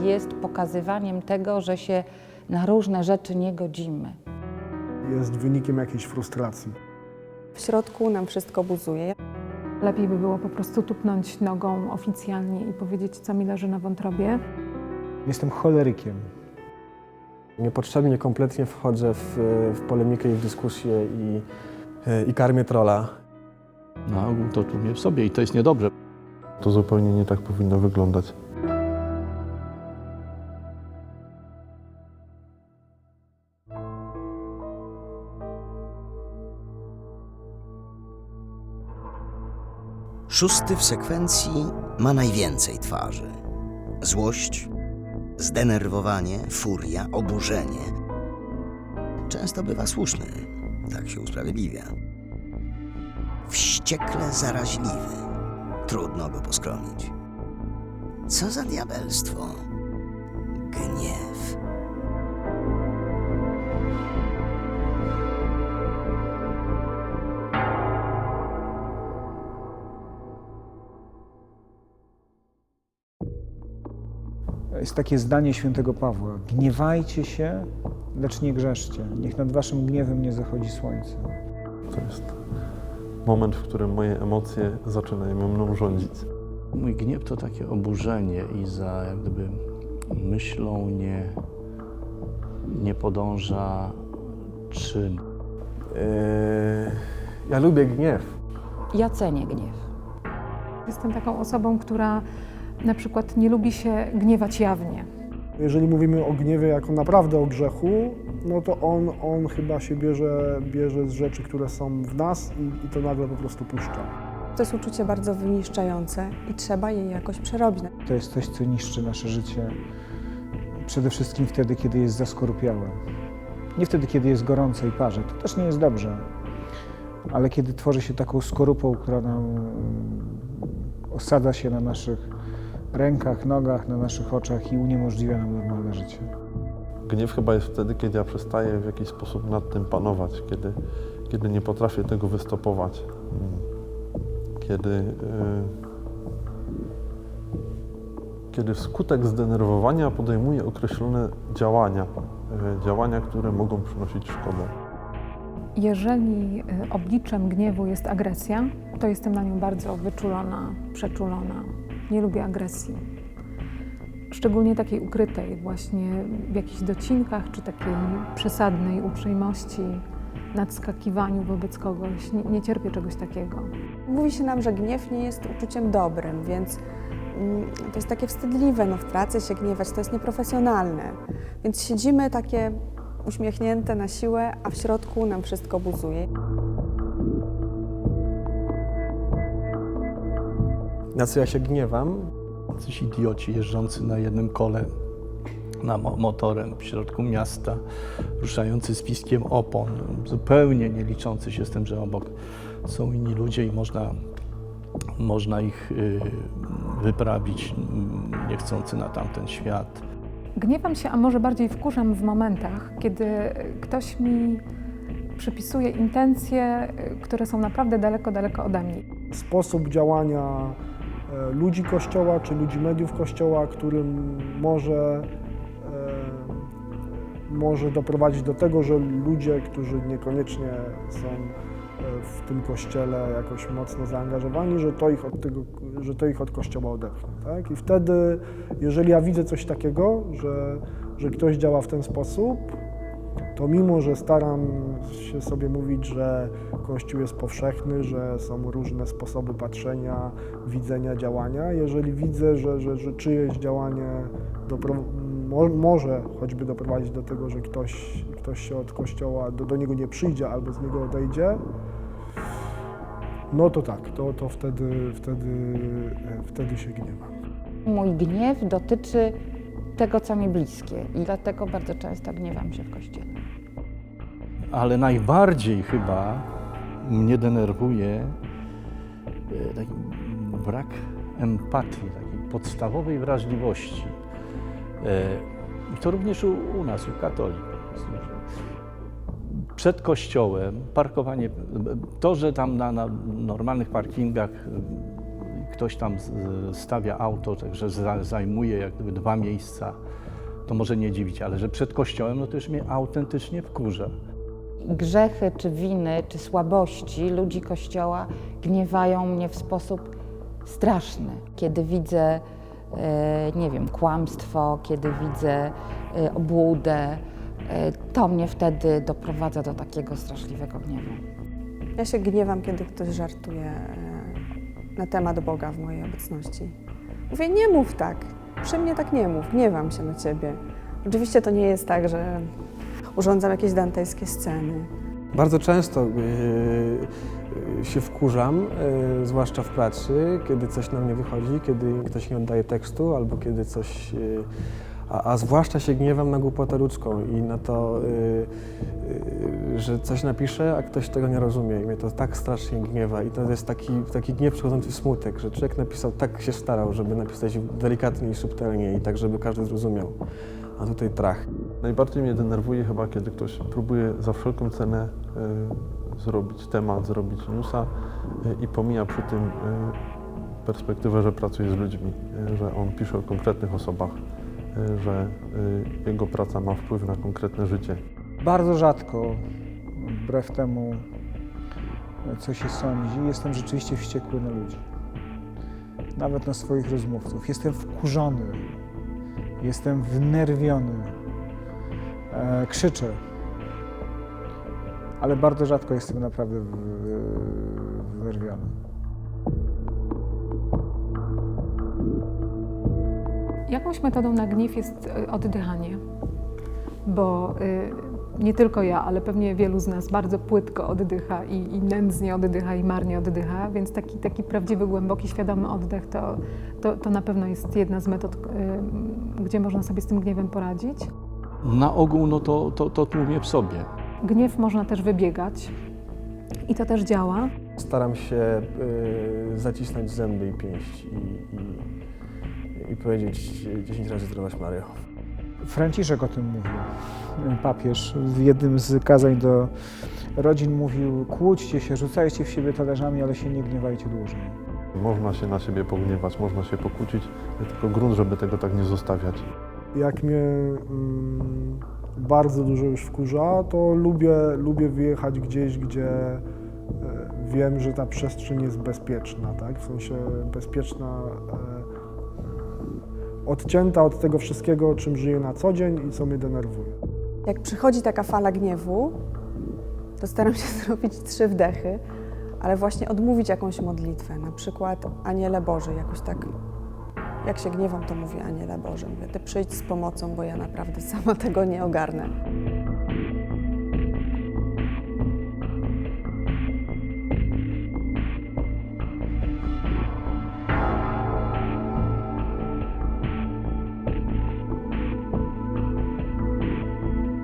jest pokazywaniem tego, że się na różne rzeczy nie godzimy. Jest wynikiem jakiejś frustracji. W środku nam wszystko buzuje. Lepiej by było po prostu tupnąć nogą oficjalnie i powiedzieć, co mi leży na wątrobie. Jestem cholerykiem. Niepotrzebnie kompletnie wchodzę w, w polemikę i w dyskusję i, i karmię trolla. Na ogół to czuję w sobie i to jest niedobrze. To zupełnie nie tak powinno wyglądać. Szósty w sekwencji ma najwięcej twarzy: złość, zdenerwowanie, furia, oburzenie. Często bywa słuszny, tak się usprawiedliwia. Wściekle zaraźliwy, trudno go poskromić. Co za diabelstwo? Gniew. Jest takie zdanie świętego Pawła. Gniewajcie się, lecz nie grzeszcie. Niech nad waszym gniewem nie zachodzi słońce. To jest moment, w którym moje emocje zaczynają mną rządzić. Mój gniew to takie oburzenie i za jak gdyby myślą nie, nie podąża czyn. Yy, ja lubię gniew. Ja cenię gniew. Jestem taką osobą, która na przykład nie lubi się gniewać jawnie. Jeżeli mówimy o gniewie jako naprawdę o grzechu, no to on, on chyba się bierze, bierze z rzeczy, które są w nas i, i to nagle po prostu puszcza. To jest uczucie bardzo wyniszczające i trzeba je jakoś przerobić. To jest coś, co niszczy nasze życie. Przede wszystkim wtedy, kiedy jest zaskorupiałe. Nie wtedy, kiedy jest gorące i parze. To też nie jest dobrze. Ale kiedy tworzy się taką skorupą, która nam mm, osadza się na naszych rękach, nogach, na naszych oczach i uniemożliwia nam normalne życie. Gniew chyba jest wtedy, kiedy ja przestaję w jakiś sposób nad tym panować, kiedy, kiedy nie potrafię tego wystopować. Mm. Kiedy, yy, kiedy wskutek zdenerwowania podejmuję określone działania, yy, działania, które mogą przynosić szkodę. Jeżeli y, obliczem gniewu jest agresja, to jestem na nią bardzo wyczulona, przeczulona. Nie lubię agresji. Szczególnie takiej ukrytej, właśnie w jakichś docinkach, czy takiej przesadnej uprzejmości, nadskakiwaniu wobec kogoś. Nie, nie cierpię czegoś takiego. Mówi się nam, że gniew nie jest uczuciem dobrym, więc mm, to jest takie wstydliwe. No, w pracy się gniewać to jest nieprofesjonalne. Więc siedzimy takie uśmiechnięte na siłę, a w środku nam wszystko buzuje. Na co ja się gniewam? Coś idioci jeżdżący na jednym kole, na mo- motorem w środku miasta, ruszający z piskiem opon, zupełnie nie liczący się z tym, że obok są inni ludzie i można, można ich y, wyprawić niechcący na tamten świat. Gniewam się, a może bardziej wkurzam w momentach, kiedy ktoś mi przypisuje intencje, y, które są naprawdę daleko, daleko ode mnie. Sposób działania ludzi Kościoła czy ludzi mediów Kościoła, którym może, e, może doprowadzić do tego, że ludzie, którzy niekoniecznie są e, w tym Kościele jakoś mocno zaangażowani, że to ich od, tego, że to ich od Kościoła odepchnie. Tak? I wtedy, jeżeli ja widzę coś takiego, że, że ktoś działa w ten sposób, to mimo, że staram się sobie mówić, że Kościół jest powszechny, że są różne sposoby patrzenia, widzenia, działania, jeżeli widzę, że, że, że czyjeś działanie mo, może choćby doprowadzić do tego, że ktoś, ktoś się od Kościoła, do, do niego nie przyjdzie albo z niego odejdzie, no to tak, to, to wtedy, wtedy, e, wtedy się gniewam. Mój gniew dotyczy tego, co mi bliskie i dlatego bardzo często gniewam się w kościele. Ale najbardziej chyba mnie denerwuje e, taki brak empatii, takiej podstawowej wrażliwości. E, I to również u, u nas, u katolików. Przed kościołem parkowanie, to, że tam na, na normalnych parkingach ktoś tam stawia auto, także za- zajmuje jak gdyby dwa miejsca, to może nie dziwić, ale że przed kościołem, no to już mnie autentycznie wkurza. Grzechy, czy winy, czy słabości ludzi Kościoła gniewają mnie w sposób straszny. Kiedy widzę, e, nie wiem, kłamstwo, kiedy widzę e, obłudę, e, to mnie wtedy doprowadza do takiego straszliwego gniewu. Ja się gniewam, kiedy ktoś żartuje na temat Boga w mojej obecności. Mówię, nie mów tak, przy mnie tak nie mów, gniewam się na ciebie. Oczywiście to nie jest tak, że urządzam jakieś dantejskie sceny. Bardzo często y, się wkurzam, y, zwłaszcza w pracy, kiedy coś nam nie wychodzi, kiedy ktoś nie oddaje tekstu albo kiedy coś. y, A, a zwłaszcza się gniewam na głupotę ludzką i na to, y, y, że coś napiszę, a ktoś tego nie rozumie. I mnie to tak strasznie gniewa. I to jest taki, taki gniew przychodzący smutek, że człowiek napisał, tak się starał, żeby napisać delikatnie i subtelnie i tak, żeby każdy zrozumiał. A tutaj trach. Najbardziej mnie denerwuje chyba, kiedy ktoś próbuje za wszelką cenę y, zrobić temat, zrobić newsa y, i pomija przy tym y, perspektywę, że pracuje z ludźmi, że on pisze o konkretnych osobach, że y, jego praca ma wpływ na konkretne życie. Bardzo rzadko, wbrew temu, co się sądzi, jestem rzeczywiście wściekły na ludzi. Nawet na swoich rozmówców. Jestem wkurzony, jestem wnerwiony, e, krzyczę. Ale bardzo rzadko jestem naprawdę w- Jakąś metodą na gniew jest y, oddychanie, bo y, nie tylko ja, ale pewnie wielu z nas bardzo płytko oddycha i, i nędznie oddycha i marnie oddycha, więc taki, taki prawdziwy, głęboki, świadomy oddech to, to, to na pewno jest jedna z metod, y, gdzie można sobie z tym gniewem poradzić. Na ogół no to, to, to tłumię w sobie. Gniew można też wybiegać i to też działa. Staram się y, zacisnąć zęby i pięść i, i, i powiedzieć 10 razy zdrowaś Mario. Franciszek o tym mówił. Papież w jednym z kazań do rodzin mówił: kłóćcie się, rzucajcie w siebie talerzami, ale się nie gniewajcie dłużej. Można się na siebie pogniewać, można się pokłócić, tylko grunt, żeby tego tak nie zostawiać. Jak mnie mm, bardzo dużo już wkurza, to lubię, lubię wyjechać gdzieś, gdzie e, wiem, że ta przestrzeń jest bezpieczna, tak? W sensie bezpieczna, e, odcięta od tego wszystkiego, czym żyję na co dzień i co mnie denerwuje. Jak przychodzi taka fala gniewu, to staram się zrobić trzy wdechy, ale właśnie odmówić jakąś modlitwę, na przykład Aniele Boże, jakoś tak. Jak się gniewam, to mówię Aniele Boże. Mówię, Ty przyjdź z pomocą, bo ja naprawdę sama tego nie ogarnę.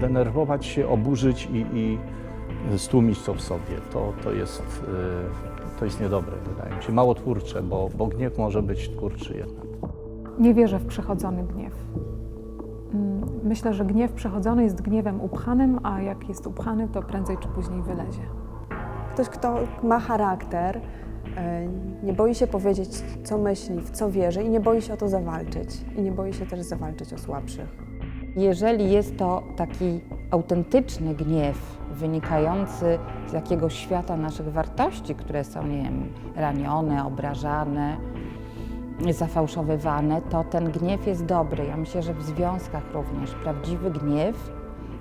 Denerwować się, oburzyć i, i stłumić to w sobie, to, to, jest, y, to jest niedobre, wydaje mi się. Mało twórcze, bo, bo gniew może być twórczy jednak. Nie wierzę w przechodzony gniew. Mm, Myślę, że gniew przechodzony jest gniewem upchanym, a jak jest upchany, to prędzej czy później wylezie. Ktoś, kto ma charakter, e, nie boi się powiedzieć, co myśli, w co wierzy i nie boi się o to zawalczyć. I nie boi się też zawalczyć o słabszych. Jeżeli jest to taki autentyczny gniew wynikający z jakiegoś świata naszych wartości, które są, nie wiem, ranione, obrażane, zafałszowywane, to ten gniew jest dobry. Ja myślę, że w związkach również prawdziwy gniew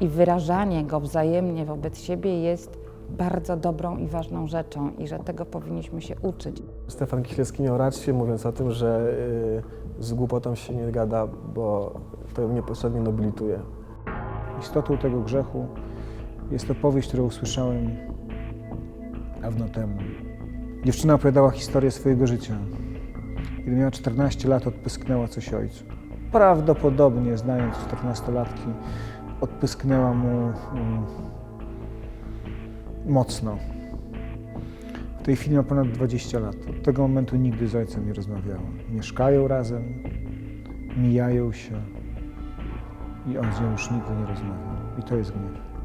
i wyrażanie go wzajemnie wobec siebie jest bardzo dobrą i ważną rzeczą i że tego powinniśmy się uczyć. Stefan Kisielski miał rację, mówiąc o tym, że y, z głupotą się nie gada, bo to niepotrzebnie nobilituje. Istotą tego grzechu jest to powieść, którą usłyszałem dawno temu. Dziewczyna opowiadała historię swojego życia. Kiedy miała 14 lat, odpysknęła coś ojcu. Prawdopodobnie, znając 14-latki, odpysknęła mu mm, mocno. W tej chwili ma ponad 20 lat. Od tego momentu nigdy z ojcem nie rozmawiała. Mieszkają razem, mijają się i on z nią już nigdy nie rozmawia. I to jest gniew.